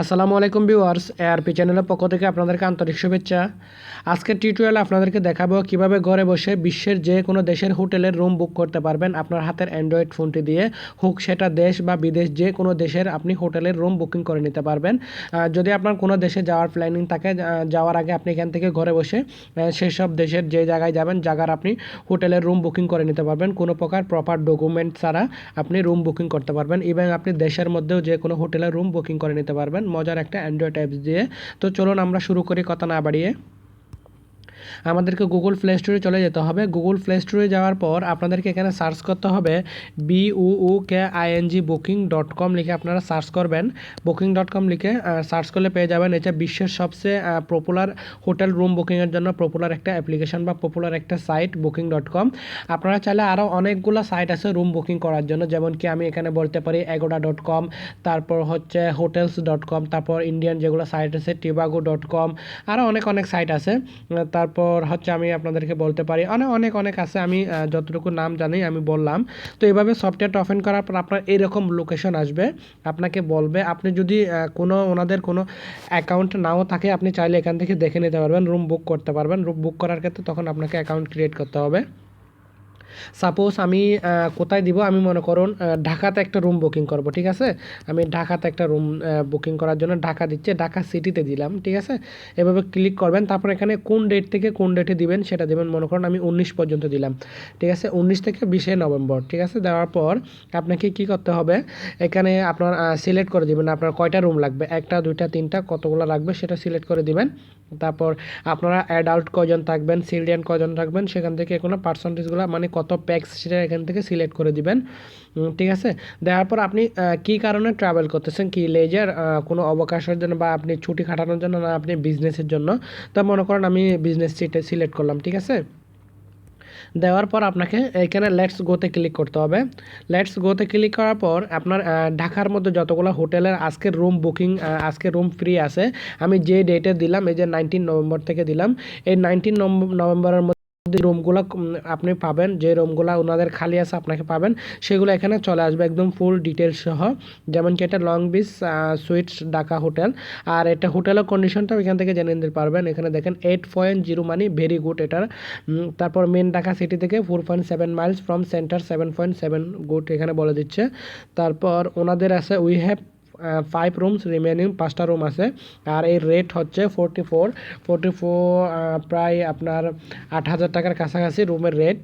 আসসালামু আলাইকুম viewers ARP চ্যানেলের পক্ষ থেকে আপনাদেরকে আন্তরিক শুভেচ্ছা। আজকের টিউটোরিয়ালে আপনাদেরকে দেখাবো কীভাবে ঘরে বসে বিশ্বের যে কোনো দেশের হোটেলের রুম বুক করতে পারবেন আপনার হাতের অ্যান্ড্রয়েড ফোনটি দিয়ে, হোক সেটা দেশ বা বিদেশ যে কোনো দেশের আপনি হোটেলের রুম বুকিং করে নিতে পারবেন। যদি আপনার কোনো দেশে যাওয়ার প্ল্যানিং থাকে যাওয়ার আগে আপনি এখান থেকে ঘরে বসে সেসব দেশের যে জায়গায় যাবেন, জায়গার আপনি হোটেলের রুম বুকিং করে নিতে পারবেন। কোনো প্রকার প্রপার ডকুমেন্ট ছাড়া আপনি রুম বুকিং করতে পারবেন। ইভেন আপনি দেশের মধ্যেও যে কোনো হোটেলের রুম বুকিং করে নিতে পারবেন। মজার একটা অ্যান্ড্রয়েড অ্যাপস দিয়ে। তো চলুন আমরা শুরু করি কথা না বাড়িয়ে। আমাদেরকে গুগল প্লে স্টোরে চলে যেতে হবে। গুগল প্লে স্টোরে যাওয়ার পর আপনাদেরকে এখানে সার্চ করতে হবে B O O K ING booking dot com লিখে আপনারা সার্চ করবেন। বুকিং ডট কম লিখে সার্চ করলে পেয়ে যাবেন এটা বিশ্বের সবচেয়ে পপুলার হোটেল রুম বুকিংয়ের জন্য পপুলার একটা অ্যাপ্লিকেশন বা পপুলার একটা সাইট বুকিং ডট কম আপনারা চাইলে আরও অনেকগুলো সাইট আছে রুম বুকিং করার জন্য যেমন কি আমি এখানে বলতে পারি এগোডা ডট কম তারপর হচ্ছে হোটেলস ডট কম তারপর ইন্ডিয়ান যেগুলো সাইট আছে টিবাগো ডট কম আরও অনেক অনেক সাইট আছে। আহ, তারপর হচ্ছে আমি আপনাদেরকে বলতে পারি অনেক অনেক অনেক আছে, আমি যতটুকু নাম জানি আমি বললাম। তো এভাবে সফটওয়্যারটা ওপেন করার পর আপনার এরকম লোকেশন আসবে, আপনাকে বলবে, আপনি যদি কোনো, ওনাদের কোনো অ্যাকাউন্ট নাও থাকে, আপনি চাইলে এখান থেকে দেখে নিতে পারবেন রুম বুক করতে পারবেন। রুম বুক করার ক্ষেত্রে তখন আপনাকে অ্যাকাউন্ট ক্রিয়েট করতে হবে। সাপোজ আমি কোথায় দিব? আমি মনে করুন ঢাকাতে একটা রুম বুকিং করব, ঠিক আছে? আমি ঢাকাতে একটা রুম বুকিং করার জন্য ঢাকা দিচ্ছে, ঢাকা সিটিতে দিলাম, ঠিক আছে? এভাবে ক্লিক করবেন, তারপর এখানে কোন ডেট থেকে কোন ডেটে দিবেন সেটা দেবেন, মনে করুন আমি উনিশ পর্যন্ত দিলাম, ঠিক আছে? উনিশ থেকে বিশে নভেম্বর, ঠিক আছে? দেওয়ার পর আপনাকে কি করতে হবে? এখানে আপনার সিলেক্ট করে দিবেন, আপনার কয়টা রুম লাগবে? একটা, দুইটা, তিনটা, কতগুলো লাগবে সেটা সিলেক্ট করে দিবেন। তারপর আপনারা অ্যাডাল্ট কজন থাকবেন চিলড্রেন কজন থাকবেন, সেখান থেকে কোনো পার্সেন্টেজগুলো মানে কত প্যাক্স সেটা এখান থেকে সিলেক্ট করে দিবেন। ঠিক আছে? দেওয়ার পর আপনি কি কারণে ট্রাভেল করতেছেন? কি লেজার কোনো অবকাশের জন্য বা আপনি ছুটি কাটানোর জন্য না আপনি বিজনেসের জন্য? তা মনে করেন আমি বিজনেস সিটে সিলেক্ট করলাম, ঠিক আছে? দেওয়ার পর আপনাকে এখানে লেটস গোতে ক্লিক করতে হবে। লেটস গোতে ক্লিক করার পর আপনার ঢাকার মধ্যে যতগুলো হোটেলের আজকের রুম বুকিং আজকে রুম ফ্রি আছে, আমি যে ডেটে দিলাম, এই যে নাইনটিন নভেম্বর থেকে দিলাম, এই নাইনটিন নভেম্বরের রুমগুলো আপনি পাবেন, যে রুমগুলো ওনাদের খালি আছে, আপনাকে পাবেন, সেগুলো এখানে চলে আসবে একদম ফুল ডিটেলস সহ। যেমন কি এটা long beach suites Dhaka hotel. আর এটা হোটেলের কন্ডিশনটাও এখান থেকে জেনে নিতে পারবেন। এখানে দেখেন এইট পয়েন্ট জিরো মানে ভেরি গুড এটার তারপর মেন ঢাকা সিটি থেকে four point seven miles from centre, seven point seven good এখানে বলে দিচ্ছে। তারপর ওনাদের আছে, we have five rooms remaining পাঁচটা রুম আছে। আর এই রেট হচ্ছে ফোরটি ফোর ফোরটি ফোর প্রায় আপনার আট হাজার টাকার কাছাকাছি রুমের রেট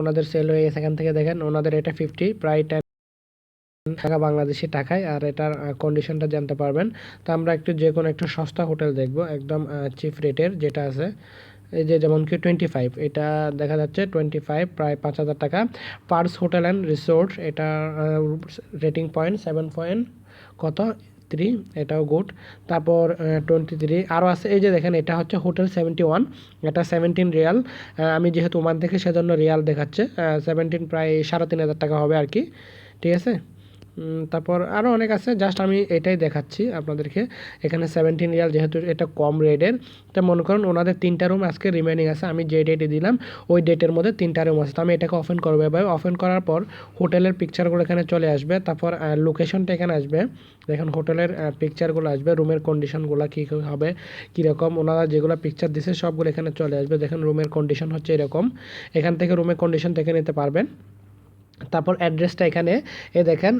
ওনাদের সেল হয়ে গেছে, এখান থেকে দেখেন, ওনাদের এটা ফিফটি প্রায় টেন টাকা বাংলাদেশি টাকায়, আর এটার কন্ডিশনটা জানতে পারবেন। তো আমরা একটু যে কোনো একটা সস্তা হোটেল দেখব, একদম চিপ রেটের যেটা আছে। এই যে যেমন কি টোয়েন্টি ফাইভ এটা দেখা যাচ্ছে টোয়েন্টি ফাইভ প্রায় পাঁচ হাজার টাকা। পার্স হোটেল অ্যান্ড রিসোর্ট, এটা রেটিং পয়েন্ট সেভেন পয়েন্ট কত? থ্রি এটাও গুড তারপর টোয়েন্টি থ্রি আরও আছে, এই যে দেখেন, এটা হচ্ছে হোটেল সেভেন্টি ওয়ান এটা সেভেন্টিন রিয়াল। আমি যেহেতু ওমান থেকে সেজন্য রিয়াল দেখাচ্ছে। সেভেন্টিন প্রায় সাড়ে তিন হাজার টাকা হবে আর কি। ঠিক আছে? তারপর আরও অনেক আছে। জাস্ট আমি এটাই দেখাচ্ছি আপনাদেরকে। এখানে সেভেন্টিন রিয়াল যেহেতু এটা কম রেটের তো মনে করুন ওনাদের তিনটা রুম আজকে রিমেনিং আছে। আমি যে ডেটে দিলাম, ওই ডেটের মধ্যে তিনটা রুম আছে। তো আমি এটাকে অফেন করব এবার অফেন করার পর হোটেলের পিকচারগুলো এখানে চলে আসবে। তারপর লোকেশনটা এখানে আসবে। দেখেন, হোটেলের পিকচারগুলো আসবে। রুমের কন্ডিশনগুলো কী হবে, কীরকম, ওনারা যেগুলো পিকচার দিছে সবগুলো এখানে চলে আসবে। দেখেন রুমের কন্ডিশন হচ্ছে এরকম। এখান থেকে রুমের কন্ডিশন দেখে নিতে পারবেন। তারপর অ্যাড্রেসটা এখানে, এ দেখেন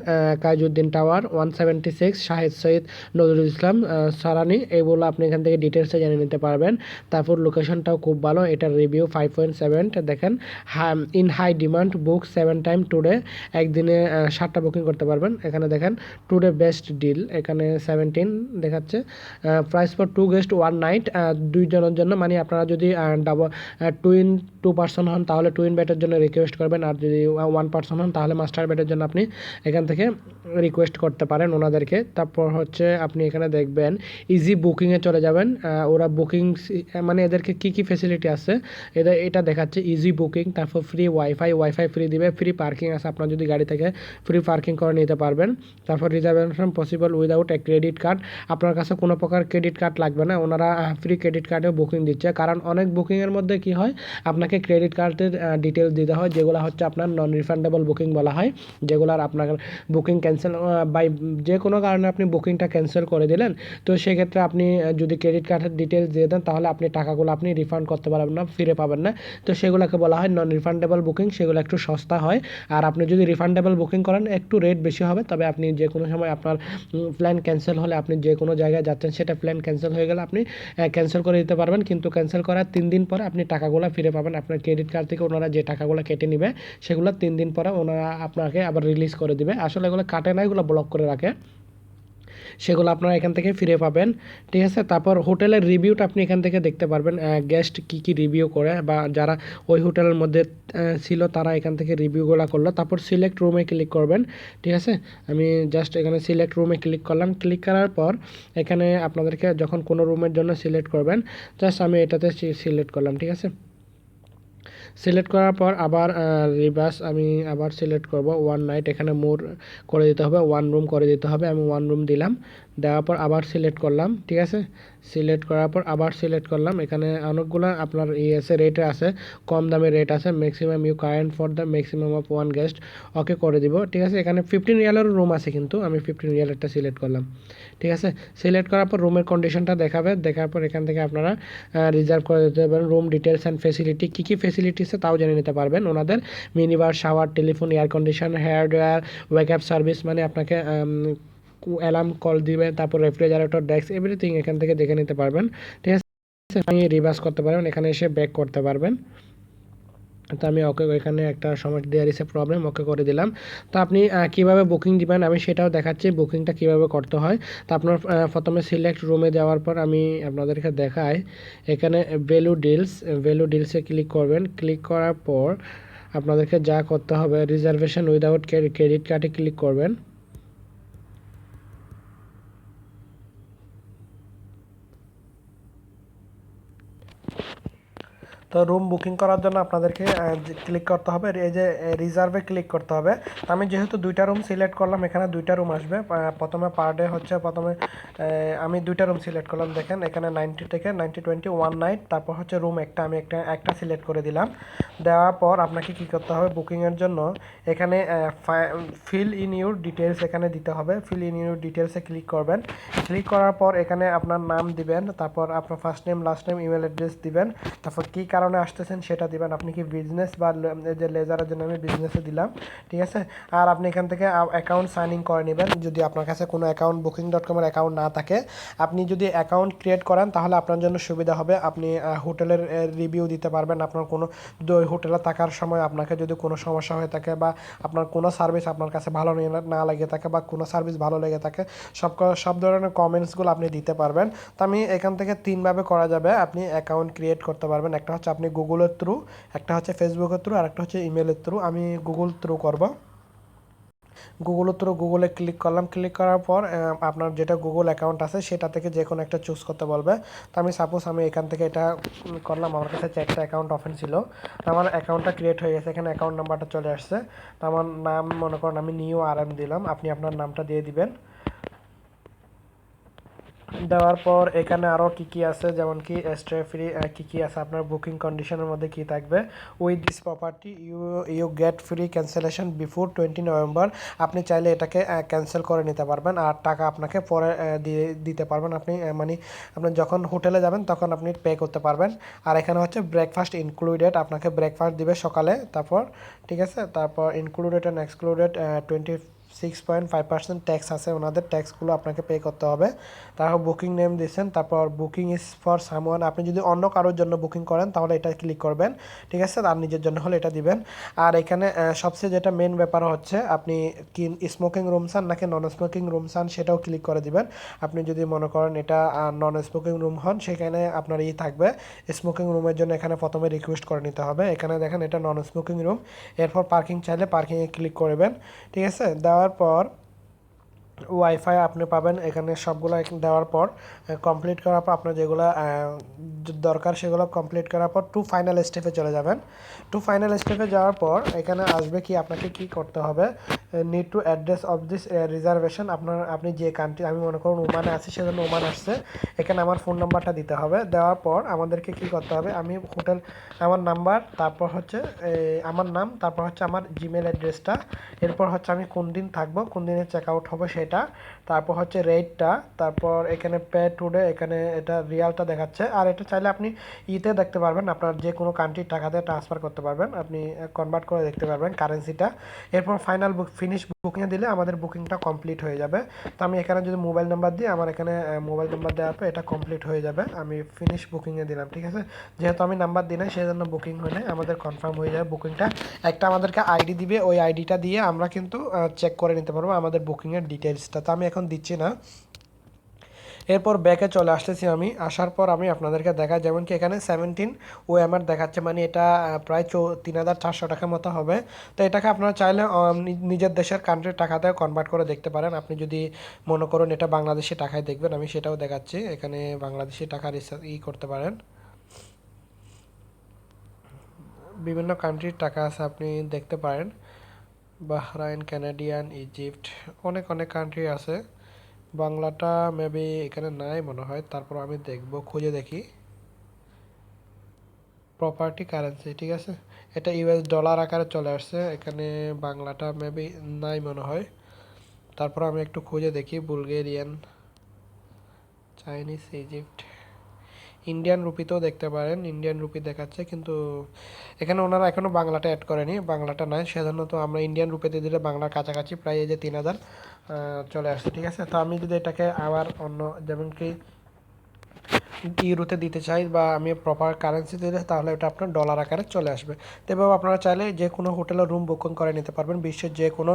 Kazuddin tower one seventy six Shahid Syed Nazrul Islam Sarani. এগুলো আপনি এখান থেকে ডিটেলসে জেনে নিতে পারবেন। তারপর লোকেশনটাও খুব ভালো, এটার রিভিউ ফাইভ পয়েন্ট সেভেন দেখেন high in high demand book seven time today একদিনে সাতটা বুকিং করতে পারবেন। এখানে দেখেন টুডে বেস্ট ডিল এখানে সেভেন্টিন দেখাচ্ছে। Price for two guest one night দুইজনের জন্য মানে আপনারা যদি ডাবল টুইন টু পার্সন হন, তাহলে টুইন বেডের জন্য রিকোয়েস্ট করবেন। আর যদি ওয়ান পার্সন হন তাহলে মাস্টার বেডের জন্য আপনি এখান থেকে রিকোয়েস্ট করতে পারেন ওনাদেরকে। তারপর হচ্ছে আপনি এখানে দেখবেন ইজি বুকিংয়ে চলে যাবেন। ওরা বুকিং মানে এদেরকে কি কি ফেসিলিটি আছে, এদের, এটা দেখাচ্ছে ইজি বুকিং তারপর ফ্রি ওয়াইফাই ওয়াইফাই ফ্রি দিবে ফ্রি পার্কিং আছে। আপনার যদি গাড়ি থেকে ফ্রি পার্কিং করে নিতে পারবেন। তারপর reservation possible without a credit card আপনার কাছে কোনো প্রকার ক্রেডিট কার্ড লাগবে না, ওনারা ফ্রি ক্রেডিট কার্ডেও বুকিং দিচ্ছে। কারণ অনেক বুকিংয়ের মধ্যে কি হয়, আপনাকে ক্রেডিট কার্ডের ডিটেলস দিতে হয়, যেগুলো হচ্ছে আপনার নন রিফান্ডেবল রিফান্ডেবল বুকিং বলা হয়, যেগুলার আপনার বুকিং ক্যান্সেল বাই যে কোনো কারণে আপনি বুকিংটা ক্যান্সেল করে দিলেন, তো সেক্ষেত্রে আপনি যদি ক্রেডিট কার্ডের ডিটেলস দিয়ে দেন, তাহলে আপনি টাকাগুলো আপনি রিফান্ড করতে পারবেন না, ফিরে পাবেন না। তো সেগুলোকে বলা হয় নন রিফান্ডেবল বুকিং সেগুলো একটু সস্তা হয়। আর আপনি যদি রিফান্ডেবল বুকিং করেন, একটু রেট বেশি হবে, তবে আপনি যে কোনো সময় আপনার প্ল্যান ক্যান্সেল হলে আপনি যে কোনো জায়গায় যাচ্ছেন, সেটা প্ল্যান ক্যান্সেল হয়ে গেলে আপনি ক্যান্সেল করে দিতে পারবেন। কিন্তু ক্যান্সেল করার তিন দিন পরে আপনি টাকাগুলো ফিরে পাবেন। আপনার ক্রেডিট কার্ড থেকে ওনারা যে টাকাগুলো কেটে নেবে, সেগুলো তিন দিন পরে ওনারা আপনাকে আবার রিলিজ করে দিবে। আসলে এগুলো কাটে না, এগুলো ব্লক করে রাখে। সেগুলো আপনারা এখান থেকে ফিরে পাবেন, ঠিক আছে? তারপর হোটেলের রিভিউটা আপনি এখান থেকে দেখতে পারবেন গেস্ট কী কী রিভিউ করে বা যারা ওই হোটেলের মধ্যে ছিল তারা এখান থেকে রিভিউগুলো করল। তারপর সিলেক্ট রুমে ক্লিক করবেন, ঠিক আছে? আমি জাস্ট এখানে সিলেক্ট রুমে ক্লিক করলাম। ক্লিক করার পর এখানে আপনাদেরকে যখন কোনো রুমের জন্য সিলেক্ট করবেন জাস্ট আমি এটাতে সিলেক্ট করলাম, ঠিক আছে? সিলেক্ট করার পর আবার রিভার্স আমি আবার সিলেক্ট করব। ওয়ান নাইট এখানে মোর করে দিতে হবে ওয়ান রুম করে দিতে হবে। আমি ওয়ান রুম দিলাম। দেওয়ার পর আবার সিলেক্ট করলাম, ঠিক আছে? সিলেক্ট করার পর আবার সিলেক্ট করলাম। এখানে অনেকগুলো আপনার ইয়ে আছে রেটে আছে, কম দামে রেট আছে maximum you current for the maximum of one guest okay করে দিব, ঠিক আছে? এখানে ফিফটিন রিয়ালেরও রুম আছে কিন্তু, আমি ফিফটিন রিয়ালেরটা সিলেক্ট করলাম, ঠিক আছে? সিলেক্ট করার পর রুমের কন্ডিশনটা দেখাবে, দেখার পর এখান থেকে আপনারা রিজার্ভ করে দিতে পারবেন। রুম ডিটেলস অ্যান্ড ফেসিলিটি কী কী ফেসিলিটি আছে তাও জেনে নিতে পারবেন। ওনাদের minibar shower telephone air condition hair dryer wake service মানে আপনাকে অ্যালার্ম কল দিবে, তারপর রেফ্রিজারেটর, ডেস্ক, এভরিথিং এখান থেকে দেখে নিতে পারবেন। ঠিক আছে, আপনি রিভার্স করতে পারবেন, এখানে এসে ব্যাক করতে পারবেন। তো আমি ওকে এখানে একটা সমস্যা দেওয়ার ইসে প্রবলেম ওকে করে দিলাম। তো আপনি কীভাবে বুকিং দিবেন? আমি সেটাও দেখাচ্ছি বুকিংটা কীভাবে করতে হয়। তো আপনার প্রথমে সিলেক্ট রুমে যাওয়ার পর আমি আপনাদেরকে দেখাই। এখানে ভ্যালু ডিলস ভ্যালু ডিলসে ক্লিক করবেন। ক্লিক করার পর আপনাদেরকে যা করতে হবে রিজার্ভেশন উইদাউট ক্রেডিট কার্ডে ক্লিক করবেন। তো রুম বুকিং করার জন্য আপনাদেরকে ক্লিক করতে হবে, এই যে রিজার্ভে ক্লিক করতে হবে। আমি যেহেতু দুইটা রুম সিলেক্ট করলাম, এখানে দুইটা রুম আসবে। প্রথমে পার ডে হচ্ছে, প্রথমে আমি দুইটা রুম সিলেক্ট করলাম, দেখেন, এখানে নাইনটি থেকে নাইনটি টোয়েন্টি ওয়ান নাইট তারপর হচ্ছে রুম একটা, আমি একটা একটা সিলেক্ট করে দিলাম। দেওয়ার পর আপনাকে কি করতে হবে বুকিংয়ের জন্য এখানে ফিল ইন ইউর ডিটেলস এখানে দিতে হবে। ফিল ইন ইউর ডিটেলসে ক্লিক করবেন। ক্লিক করার পর এখানে আপনার নাম দিবেন, তারপর আপনার first name last name email address দিবেন। তারপর কী কারণে আসতেছেন, সেটা দিবেন। আপনি কি বিজনেস বা যে লেজারের জন্য আমি বিজনেসে দিলাম, ঠিক আছে? আর আপনি এখান থেকে অ্যাকাউন্ট সাইন ইন করে নেবেন। যদি আপনার কাছে কোনো অ্যাকাউন্ট বুকিং ডট কমের অ্যাকাউন্ট না থাকে, আপনি যদি অ্যাকাউন্ট ক্রিয়েট করেন, তাহলে আপনার জন্য সুবিধা হবে। আপনি হোটেলের রিভিউ দিতে পারবেন। আপনার কোনো হোটেলে থাকার সময় আপনাকে যদি কোনো সমস্যা হয়ে থাকে বা আপনার কোনো সার্ভিস আপনার কাছে ভালো না লেগে থাকে বা কোনো সার্ভিস ভালো লেগে থাকে, সব সব ধরনের কমেন্টসগুলো আপনি দিতে পারবেন। তো আমি এখান থেকে তিনভাবে করা যাবে। আপনি অ্যাকাউন্ট ক্রিয়েট করতে পারবেন। একটা হচ্ছে আপনি গুগলের থ্রু একটা হচ্ছে ফেসবুকের থ্রু আর একটা হচ্ছে ইমেলের থ্রু আমি গুগল থ্রু করব। গুগলের থ্রু গুগলে ক্লিক করলাম। ক্লিক করার পর আপনার যেটা গুগল অ্যাকাউন্ট আছে, সেটা থেকে যে কোনো একটা চুজ করতে বলবে। তো আমি সাপোজ আমি এখান থেকে এটা করলাম, আমার কাছে চারটা অ্যাকাউন্ট ওপেন ছিল। আমার অ্যাকাউন্টটা ক্রিয়েট হয়ে গেছে, এখানে অ্যাকাউন্ট নাম্বারটা চলে আসছে। তো আমার নাম মনে করেন আমি নিউ আর দিলাম। আপনি আপনার নামটা দিয়ে দিবেন। দেওয়ার পর এখানে আরও কি কি আছে? যেমন কি স্টে ফ্রি কী কী আছে? আপনার বুকিং কন্ডিশনের মধ্যে কি থাকবে? With this property you you get free cancellation before twenty November আপনি চাইলে এটাকে ক্যান্সেল করে নিতে পারবেন। আর টাকা আপনাকে পরে দিয়ে দিতে পারবেন। আপনি মানে আপনি যখন হোটেলে যাবেন, তখন আপনি পে করতে পারবেন। আর এখানে হচ্ছে ব্রেকফাস্ট ইনক্লুডেড আপনাকে ব্রেকফাস্ট দিবে সকালে, তারপর, ঠিক আছে? তারপর included and excluded twenty six point five percent tax আছে, ওনাদের ট্যাক্সগুলো আপনাকে পে করতে হবে। তারপর বুকিং নেম দিয়েছেন, তারপর বুকিং ইজ ফর সামওয়ান আপনি যদি অন্য কারোর জন্য বুকিং করেন, তাহলে এটা ক্লিক করবেন, ঠিক আছে? আর নিজের জন্য হলে এটা দিবেন। আর এখানে সবচেয়ে যেটা মেন ব্যাপার হচ্ছে, আপনি কি স্মোকিং রুম চান নাকি নন স্মোকিং রুম চান, সেটাও ক্লিক করে দিবেন। আপনি যদি মনে করেন এটা নন স্মোকিং রুম হন, সেখানে আপনার ই থাকবে স্মোকিং রুমের জন্য এখানে প্রথমে রিকোয়েস্ট করে নিতে হবে। এখানে দেখেন এটা নন স্মোকিং রুম এরপর পার্কিং চাইলে পার্কিংয়ে ক্লিক করবেন ঠিক আছে? দেওয়ার পর ওয়াইফাই আপনি পাবেন এখানে সবগুলো দেওয়ার পর কমপ্লিট করার পর আপনার যেগুলো দরকার সেগুলো কমপ্লিট করার পর টু ফাইনাল স্টেপে চলে যাবেন। টু ফাইনাল স্টেপে যাওয়ার পর এখানে আসবে কি, আপনাকে কি করতে হবে? Need to address of this reservation আপনার, আপনি যে কান্ট্রি আমি মনে করুন ওমানে আছি, সেজন্য ওমান আসছে। এখানে আমার ফোন নাম্বারটা দিতে হবে। দেওয়ার পর আমাদেরকে কি করতে হবে? আমি হোটেল আমার নাম্বার তারপর হচ্ছে আমার নাম, তারপর হচ্ছে আমার জিমেল অ্যাড্রেসটা এরপর হচ্ছে আমি কোন দিন থাকব, কোন দিনে চেক আউট হবে সেটা তারপর হচ্ছে রেটটা, তারপর এখানে পে টুডে এখানে এটা রিয়ালটা দেখাচ্ছে। আর এটা চাইলে আপনি ইতে দেখতে পারবেন, আপনার যে কোনো কান্ট্রির টাকাতে ট্রান্সফার করতে পারবেন। আপনি কনভার্ট করে দেখতে পারবেন কারেন্সিটা এরপর ফাইনাল বুক ফিনিশ বুকিংয়ে দিলে আমাদের বুকিংটা কমপ্লিট হয়ে যাবে। তো আমি এখানে যদি মোবাইল নাম্বার দিই, আমার এখানে মোবাইল নাম্বার দেওয়ার পর এটা কমপ্লিট হয়ে যাবে। আমি ফিনিশ বুকিংয়ে দিলাম, ঠিক আছে? যেহেতু আমি নাম্বার দিই না সেই জন্য বুকিং নাই আমাদের কনফার্ম হয়ে যাবে বুকিংটা একটা আমাদেরকে আইডি দিবে, ওই আইডিটা দিয়ে আমরা কিন্তু চেক করে নিতে পারব আমাদের বুকিংয়ের ডিটেলসটা তো আমি এখন দিচ্ছি না। এরপর ব্যাকে চলে আসতেছি আমি। আসার পর আমি আপনাদেরকে দেখাই, যেমন কি এখানে সেভেন্টিন ও এমআর দেখাচ্ছে মানে এটা প্রায় চৌ, তিন হাজার চারশো টাকার মতো হবে। তো এটাকে আপনারা চাইলে নিজের দেশের কান্ট্রির টাকাতে কনভার্ট করে দেখতে পারেন। আপনি যদি মনে করেন এটা বাংলাদেশি টাকায় দেখবেন, আমি সেটাও দেখাচ্ছি। এখানে বাংলাদেশি টাকা রিসার্চ ই করতে পারেন। বিভিন্ন কান্ট্রির টাকা আছে, আপনি দেখতে পারেন। বাহরাইন কানাডিয়ান ইজিপ্ট, অনেক অনেক কান্ট্রি আছে। বাংলাটা মেবি এখানে নাই মনে হয়। তারপর আমি দেখব, খুঁজে দেখি। প্রপার্টি কারেন্সি ঠিক আছে? এটা ইউএস ডলার আকারে চলে আসছে। এখানে বাংলাটা মেবি নাই মনে হয়। তারপর আমি একটু খুঁজে দেখি বুলগেরিয়ান চাইনিজ ইজিপ্ট ইন্ডিয়ান রুপিতেও দেখতে পারেন ইন্ডিয়ান রুপি দেখাচ্ছে, কিন্তু এখানে ওনারা এখনও বাংলাটা অ্যাড করেনি, বাংলাটা নাই সাধারণত আমরা ইন্ডিয়ান রুপিতে দিলে বাংলার কাছাকাছি প্রায় এই যে তিন হাজার চলে আসছে, ঠিক আছে? তো আমি যদি এটাকে আবার অন্য, যেমন কি ইউরোতে দিতে চাই বা আমি প্রপার কারেন্সি দিলে, তাহলে এটা আপনার ডলার আকারে চলে আসবে। তো এভাবে আপনারা চাইলে যে কোনো হোটেলের রুম বুকিং করে নিতে পারবেন, বিশ্বের যে কোনো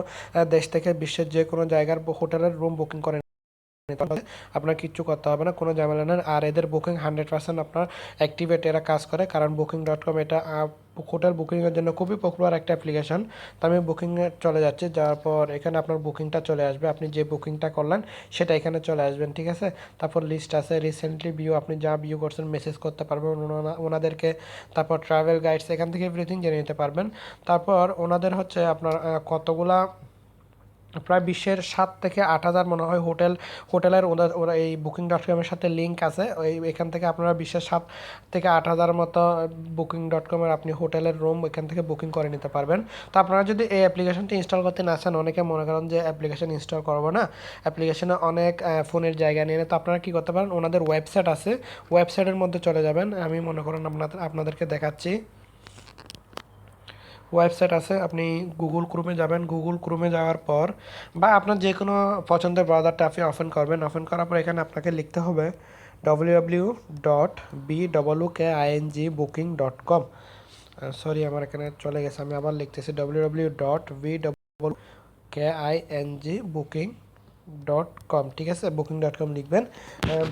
দেশ থেকে বিশ্বের যে কোনো জায়গার হোটেলের রুম বুকিং করে আপনার কিচ্ছু করতে হবে না, কোনো ঝামেলা নেই। আর এদের বুকিং হান্ড্রেড পার্সেন্ট আপনার অ্যাক্টিভেট এরা কাজ করে, কারণ বুকিং ডট কম এটা হোটেল বুকিংয়ের জন্য খুবই পপুলার একটা অ্যাপ্লিকেশন তো আমি বুকিংয়ে চলে যাচ্ছি, যাওয়ার পর এখানে আপনার বুকিংটা চলে আসবে। আপনি যে বুকিংটা করলেন, সেটা এখানে চলে আসবেন, ঠিক আছে? তারপর লিস্ট আছে রিসেন্টলি ভিউ আপনি যা ভিউ করছেন মেসেজ করতে পারবেন ওনাদেরকে। তারপর ট্রাভেল গাইডস এখান থেকে এভরিথিং জেনে নিতে পারবেন। তারপর ওনাদের হচ্ছে আপনার কতগুলা প্রায় বিশ্বের সাত থেকে আট হাজার মনে হয় হোটেল, হোটেলের ওদের ওরা এই বুকিং ডট কমের সাথে লিঙ্ক আছে। ওই এখান থেকে আপনারা বিশ্বের সাত থেকে আট হাজার মতো বুকিং ডট কমের আপনি হোটেলের রুম এখান থেকে বুকিং করে নিতে পারবেন। তো আপনারা যদি এই অ্যাপ্লিকেশনটি ইনস্টল করতে না চান, অনেকে মনে করেন যে অ্যাপ্লিকেশন ইনস্টল করব না। অ্যাপ্লিকেশনে অনেক ফোনের জায়গা নিয়ে। তো আপনারা কী করতে পারেন, ওনাদের ওয়েবসাইট আছে। ওয়েবসাইটের মধ্যে চলে যাবেন। আমি মনে করেন আপনাদের, আপনাদেরকে দেখাচ্ছি। ওয়েবসাইট আছে, আপনি গুগল ক্রোমে যাবেন। গুগল ক্রোমে যাওয়ার পর বা আপনার যে কোনো পছন্দের ব্রাউজারটা আপনি ওপেন করবেন। ওপেন করার পর এখানে আপনাকে লিখতে হবে W W dot B W K ING booking dot com sorry আমার এখানে চলে গেছে, আমি আবার লিখতেছি W W dot B W K I N G booking dot com ঠিক আছে? বুকিং ডট কম লিখবেন।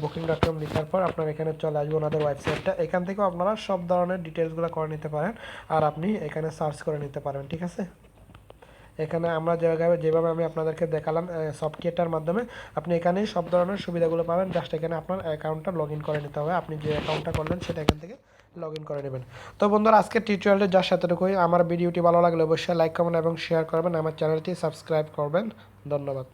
বুকিং ডট কম লেখার পর আপনার এখানে চলে আসবে ওনাদের ওয়েবসাইটটা এখান থেকেও আপনারা সব ধরনের ডিটেলসগুলো করে নিতে পারেন আর আপনি এখানে সার্চ করে নিতে পারেন ঠিক আছে? এখানে আমরা জায়গায়, যেভাবে আমি আপনাদেরকে দেখালাম সফটওয়্যারটার মাধ্যমে, আপনি এখানেই সব ধরনের সুবিধাগুলো পাবেন। জাস্ট এখানে আপনার অ্যাকাউন্টটা লগ করে নিতে হবে। আপনি যে অ্যাকাউন্টটা করলেন, সেটা এখান থেকে লগ ইন করে নেবেন। তো বন্ধুরা, আজকে টিউটোরিয়ালটা যার সাথেটুকুই আমার ভিডিওটি ভালো লাগলে অবশ্যই লাইক কমেন্ট এবং শেয়ার করবেন। আমার চ্যানেলটি সাবস্ক্রাইব করবেন। ধন্যবাদ।